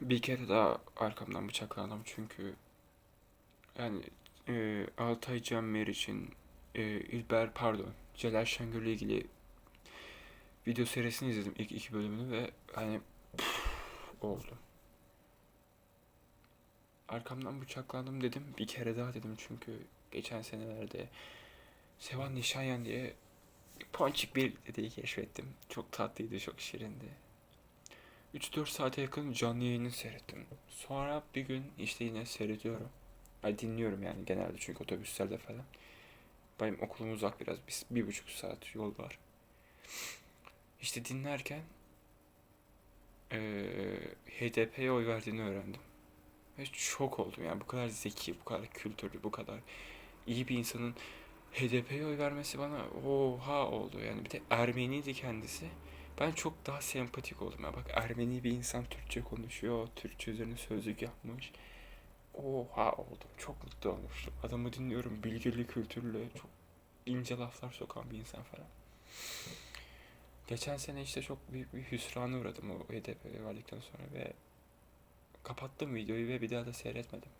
Bir kere daha arkamdan bıçaklandım çünkü yani e, Altay Can Meriç'in e, İlber pardon Celal Şengör'le ilgili video serisini izledim ilk iki bölümünü ve hani oldu. Arkamdan bıçaklandım dedim bir kere daha dedim çünkü geçen senelerde Sevan Nişanyan diye ponçik bir dedeyi keşfettim. Çok tatlıydı, çok şirindi. 3-4 saate yakın canlı yayını seyrettim. Sonra bir gün işte yine seyrediyorum. Ay dinliyorum yani genelde çünkü otobüslerde falan. Benim okulum uzak biraz. Bir, bir buçuk saat yol var. İşte dinlerken eee HDP'ye oy verdiğini öğrendim. Ve şok oldum yani bu kadar zeki, bu kadar kültürlü, bu kadar iyi bir insanın HDP'ye oy vermesi bana oha oldu. Yani bir de Ermeniydi kendisi. Ben çok daha sempatik oldum ya. Bak Ermeni bir insan Türkçe konuşuyor. Türkçe üzerine sözlük yapmış. Oha oldum. Çok mutlu olmuştum. Adamı dinliyorum. Bilgili, kültürlü, çok ince laflar sokan bir insan falan. Geçen sene işte çok büyük bir hüsrana uğradım o HDP'ye verdikten sonra ve kapattım videoyu ve bir daha da seyretmedim.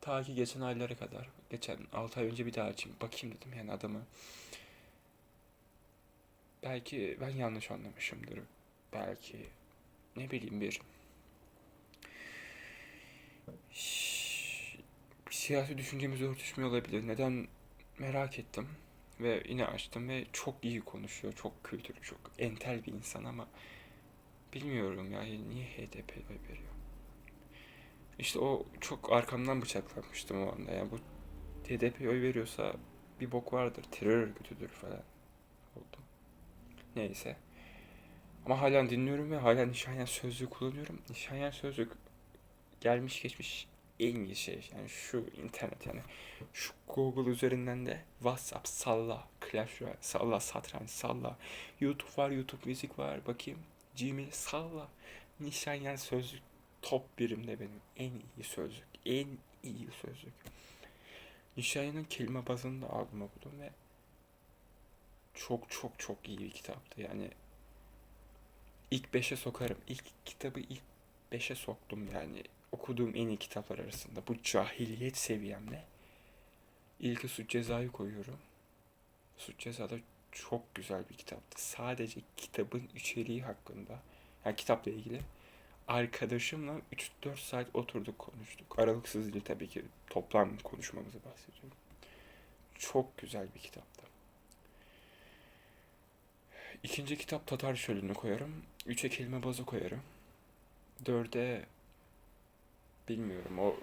Ta ki geçen aylara kadar, geçen 6 ay önce bir daha açayım, bakayım dedim yani adamı. Belki ben yanlış anlamışımdır. Belki ne bileyim bir siyasi düşüncemiz örtüşmüyor olabilir. Neden merak ettim ve yine açtım ve çok iyi konuşuyor, çok kültürlü, çok entel bir insan ama bilmiyorum ya niye oy veriyor. İşte o çok arkamdan bıçaklanmıştım o anda. Yani bu HDP'ye oy veriyorsa bir bok vardır, terör örgütüdür falan. Neyse. Ama hala dinliyorum ve hala Nişanyan sözlüğü kullanıyorum. Nişanyan sözlük gelmiş geçmiş en iyi şey. Yani şu internet yani. Şu Google üzerinden de WhatsApp salla, Clash salla, satranç salla. YouTube var, YouTube müzik var. Bakayım. Gmail salla. Nişanyan sözlük top birimde benim. En iyi sözlük. En iyi sözlük. Nişanyan'ın kelime bazını da aldım ve çok çok çok iyi bir kitaptı. Yani ilk beşe sokarım. İlk kitabı ilk beşe soktum yani. Okuduğum en iyi kitaplar arasında. Bu cahiliyet seviyemle. İlki Suç Ceza'yı koyuyorum. Suç Ceza'da çok güzel bir kitaptı. Sadece kitabın içeriği hakkında. Yani kitapla ilgili. Arkadaşımla 3-4 saat oturduk konuştuk. Aralıksız değil tabii ki. Toplam konuşmamızı bahsediyorum. Çok güzel bir kitaptı. İkinci kitap Tatar Çölü'nü koyarım. Üçe kelime bazı koyarım. Dörde bilmiyorum o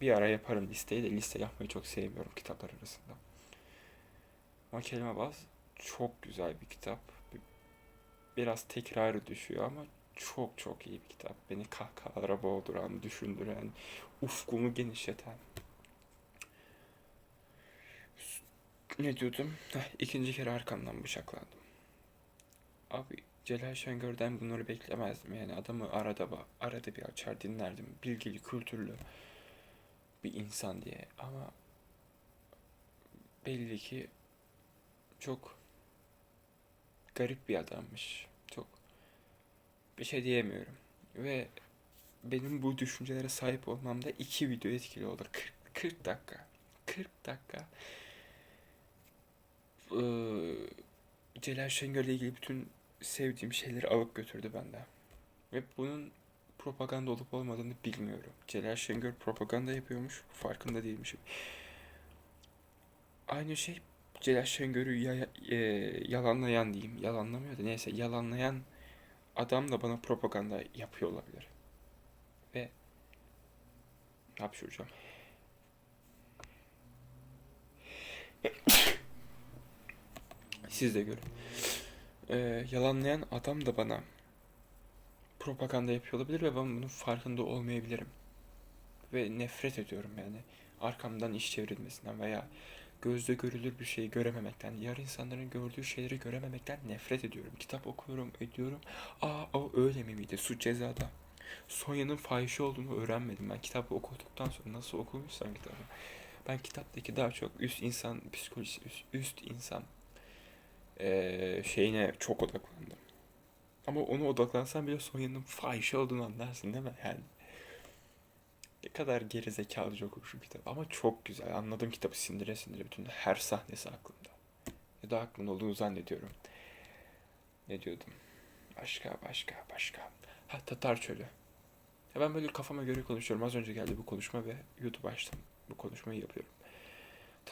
bir ara yaparım listeyi de liste yapmayı çok sevmiyorum kitaplar arasında. Ama kelime baz çok güzel bir kitap. Biraz tekrarı düşüyor ama çok çok iyi bir kitap. Beni kahkahalara boğduran, düşündüren, ufkumu genişleten. Ne diyordum? Heh, ikinci kere arkamdan bıçaklandım. Abi Celal Şengör'den bunları beklemezdim. Yani adamı arada arada bir açar dinlerdim. Bilgili, kültürlü bir insan diye. Ama belli ki çok garip bir adammış. Çok bir şey diyemiyorum. Ve benim bu düşüncelere sahip olmamda iki video etkili oldu. 40, 40 dakika. 40 dakika. Ee, Celal Şengör'le ilgili bütün sevdiğim şeyleri alıp götürdü benden. Ve bunun propaganda olup olmadığını bilmiyorum. Celal Şengör propaganda yapıyormuş, farkında değilmişim. Aynı şey Celal Şengör'ü ya- e, yalanlayan diyeyim. Yalanlamıyor da neyse yalanlayan adam da bana propaganda yapıyor olabilir. Ve hapşuracağım. Siz de görün. Ee, yalanlayan adam da bana propaganda yapıyor olabilir ve ben bunun farkında olmayabilirim. Ve nefret ediyorum yani. Arkamdan iş çevrilmesinden veya gözde görülür bir şeyi görememekten, diğer insanların gördüğü şeyleri görememekten nefret ediyorum. Kitap okuyorum, ediyorum. Aa o öyle mi miydi? Suç cezada. Sonya'nın fahişe olduğunu öğrenmedim. Ben kitabı okuduktan sonra nasıl okumuşsam kitabı. Ben kitaptaki daha çok üst insan psikolojisi, üst, üst insan şeyine çok odaklandım. Ama ona odaklansan bile Sonya'nın fahişe olduğunu anlarsın değil mi? Yani ne kadar geri zekalıca okumuşum kitap. Ama çok güzel. Anladım kitabı sindire sindire. Bütün her sahnesi aklımda. Ya da aklımda olduğunu zannediyorum. Ne diyordum? Başka, başka, başka. Ha Tatar Çölü. Ya ben böyle kafama göre konuşuyorum. Az önce geldi bu konuşma ve YouTube açtım. Bu konuşmayı yapıyorum.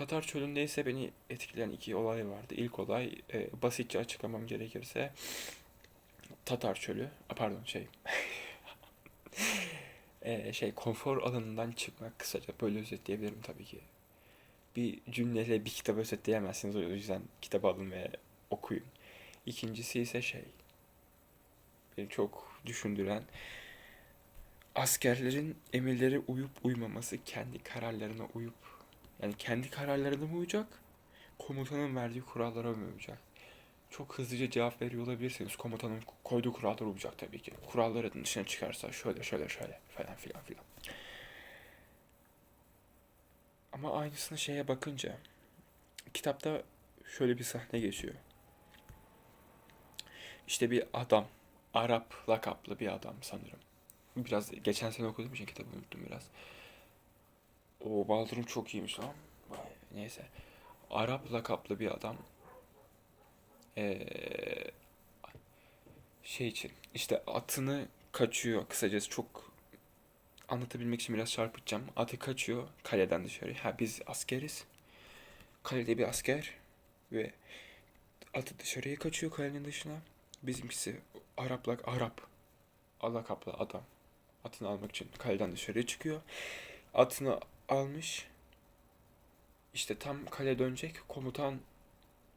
Tatar Çölü'nde ise beni etkileyen iki olay vardı. İlk olay e, basitçe açıklamam gerekirse Tatar Çölü, pardon şey e, şey konfor alanından çıkmak kısaca böyle özetleyebilirim tabii ki. Bir cümleyle bir kitap özetleyemezsiniz o yüzden kitap alın ve okuyun. İkincisi ise şey beni çok düşündüren askerlerin emirlere uyup uymaması kendi kararlarına uyup yani kendi kararlarına mı uyacak komutanın verdiği kurallara mı uyacak? Çok hızlıca cevap veriyor olabilirsiniz. Komutanın koyduğu kurallara uyacak tabii ki. Kuralların dışına çıkarsa şöyle şöyle şöyle falan filan filan. Ama aynısını şeye bakınca kitapta şöyle bir sahne geçiyor. İşte bir adam, Arap lakaplı bir adam sanırım. Biraz geçen sene okuduğum için kitabı unuttum biraz. O Baldur'un çok iyiymiş lan. Neyse. Arap lakaplı bir adam. Ee, şey için işte atını kaçıyor kısacası çok anlatabilmek için biraz çarpıtacağım. Atı kaçıyor kaleden dışarı. Ha biz askeriz. Kalede bir asker ve atı dışarıya kaçıyor kalenin dışına. Bizimkisi Araplak Arap lakaplı adam. Atını almak için kaleden dışarıya çıkıyor. Atını almış. İşte tam kale dönecek. Komutan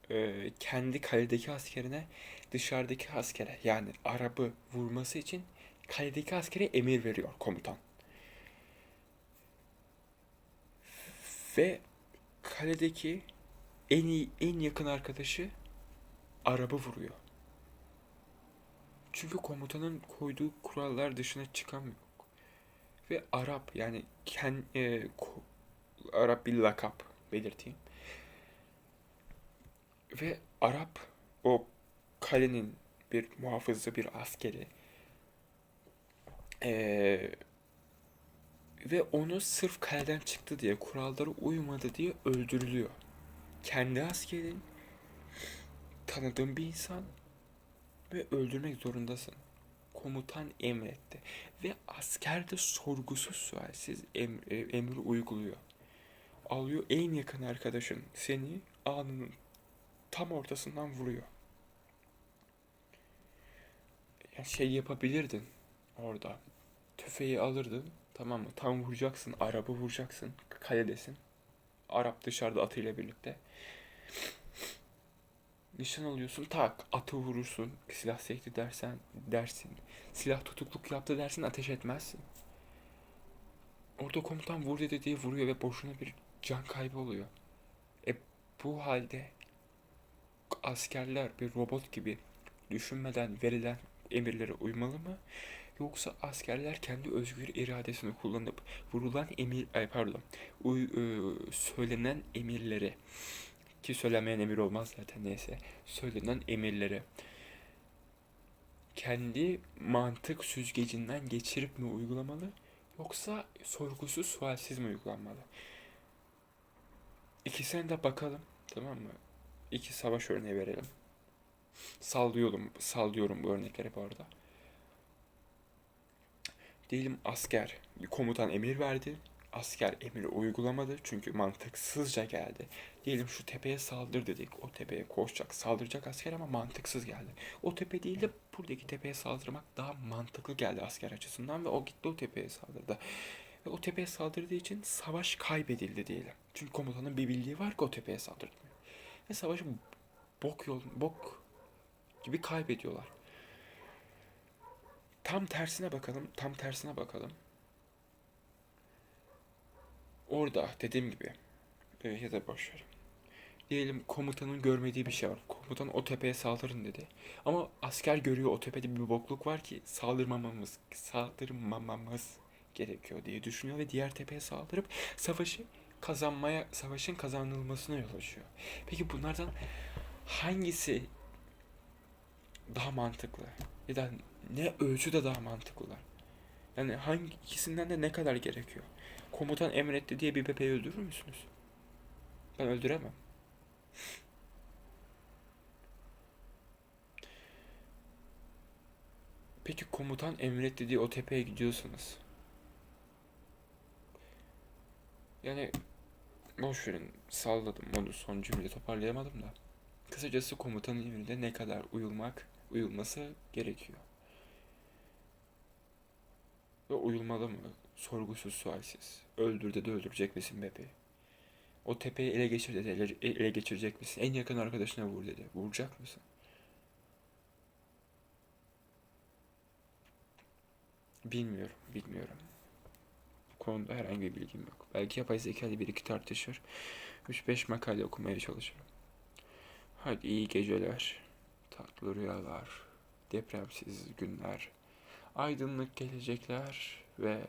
e, kendi kaledeki askerine dışarıdaki askere yani Arap'ı vurması için kaledeki askere emir veriyor komutan. Ve kaledeki en iyi en yakın arkadaşı Arap'ı vuruyor. Çünkü komutanın koyduğu kurallar dışına çıkamıyor. Ve Arap yani ken, e, ko- Arap bir lakap belirteyim. Ve Arap o kalenin bir muhafızı bir askeri Ee, ve onu sırf kaleden çıktı diye kurallara uymadı diye öldürülüyor. Kendi askerin tanıdığın bir insan ve öldürmek zorundasın. Komutan emretti. Ve asker de sorgusuz sualsiz em, e, emri uyguluyor. Alıyor en yakın arkadaşın seni alnının tam ortasından vuruyor. Yani şey yapabilirdin orada. Tüfeği alırdın tamam mı? Tam vuracaksın, araba vuracaksın, kaledesin. Arap dışarıda atıyla birlikte. Nişan alıyorsun tak atı vurursun. Silah sekti dersen dersin. Silah tutukluk yaptı dersin ateş etmezsin. Orada komutan vur dedi diye vuruyor ve boşuna bir can kaybı oluyor. E bu halde askerler bir robot gibi düşünmeden verilen emirlere uymalı mı? Yoksa askerler kendi özgür iradesini kullanıp vurulan emir, ay pardon, uy, e, söylenen emirleri ki söylenmeyen emir olmaz zaten neyse söylenen emirleri kendi mantık süzgecinden geçirip mi uygulamalı yoksa sorgusuz sualsiz mi uygulanmalı? İkisine de bakalım tamam mı? İki savaş örneği verelim. Sallıyorum, sallıyorum bu örnekleri bu arada. Diyelim asker, bir komutan emir verdi. Asker emiri uygulamadı çünkü mantıksızca geldi. Diyelim şu tepeye saldır dedik. O tepeye koşacak, saldıracak asker ama mantıksız geldi. O tepe değil de buradaki tepeye saldırmak daha mantıklı geldi asker açısından ve o gitti o tepeye saldırdı. Ve o tepeye saldırdığı için savaş kaybedildi diyelim. Çünkü komutanın bir bildiği var ki o tepeye saldırtmıyor. Ve savaşı bok yol, bok gibi kaybediyorlar. Tam tersine bakalım, tam tersine bakalım. Orada dediğim gibi e, ya da boş ver. Diyelim komutanın görmediği bir şey var. Komutan o tepeye saldırın dedi. Ama asker görüyor o tepede bir bokluk var ki saldırmamamız, saldırmamamız gerekiyor diye düşünüyor ve diğer tepeye saldırıp savaşı kazanmaya, savaşın kazanılmasına yol açıyor. Peki bunlardan hangisi daha mantıklı? Ya da ne ölçüde daha mantıklılar? Yani hangi ikisinden de ne kadar gerekiyor? Komutan emretti diye bir bebeği öldürür müsünüz? Ben öldüremem. Peki komutan emretti diye o tepeye gidiyorsunuz. Yani boş verin salladım onu son cümle toparlayamadım da. Kısacası komutanın emrine ne kadar uyulmak, uyulması gerekiyor. Ve uyulmalı mı? Sorgusuz sualsiz. Öldür dedi öldürecek misin bebeği? O tepeyi ele geçir dedi ele, ele geçirecek misin? En yakın arkadaşına vur dedi. Vuracak mısın? Bilmiyorum, bilmiyorum. Bu konuda herhangi bir bilgim yok. Belki yapay zekalı bir iki tartışır. 3-5 makale okumaya çalışırım. Hadi iyi geceler, tatlı rüyalar, depremsiz günler, aydınlık gelecekler ve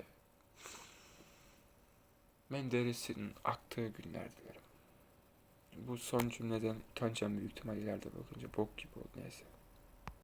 Menderes'in aktığı günler dilerim. Bu son cümleden utanacağım büyük ihtimal ileride bakınca bok gibi oldu neyse.